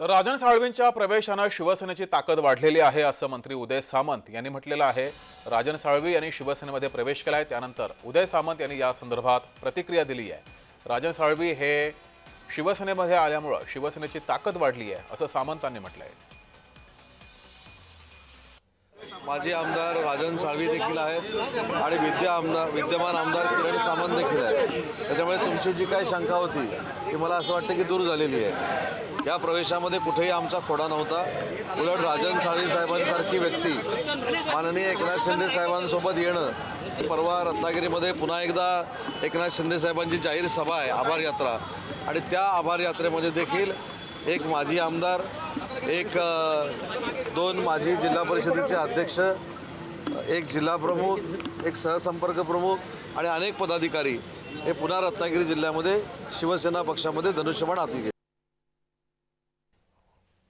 तर राजन साळवींच्या प्रवेशानं शिवसेनेची ताकद वाढलेली आहे असं मंत्री उदय सामंत यांनी म्हटलेलं आहे. राजन साळवी यांनी शिवसेनेमध्ये प्रवेश केलाय त्यानंतर उदय सामंत यांनी या संदर्भात प्रतिक्रिया दिली आहे. राजन साळवी हे शिवसेनेमध्ये आल्यामुळं शिवसेनेची ताकद वाढली आहे असं सामंतांनी आहे माजी आमदार राजन साळवी देखील आहेत आणि विद्या आमदार विद्यमान आमदार किरण सामंत देखील आहेत. त्याच्यामुळे तुमची जी काही शंका होती ती मला असं वाटतं की दूर झालेली आहे. या प्रवेशामध्ये कुठेही आमचा खोडा नव्हता. उलट राजन साळवी साहेबांसारखी व्यक्ती माननीय एकनाथ शिंदे साहेबांसोबत येणं परवा रत्नागिरीमध्ये पुन्हा एकदा एकनाथ शिंदे साहेबांची जाहीर सभा आहे आभार यात्रा. आणि त्या आभार यात्रेमध्ये देखील एक माजी आमदार एक दोन माजी जिल्हा परिषदेचे अध्यक्ष एक जिल्हा प्रमुख एक सहसंपर्क प्रमुख आणि अनेक पदाधिकारी हे पुन्हा रत्नागिरी जिल्ह्यामध्ये शिवसेना पक्षामध्ये धनुष्यबाण हाती घेतले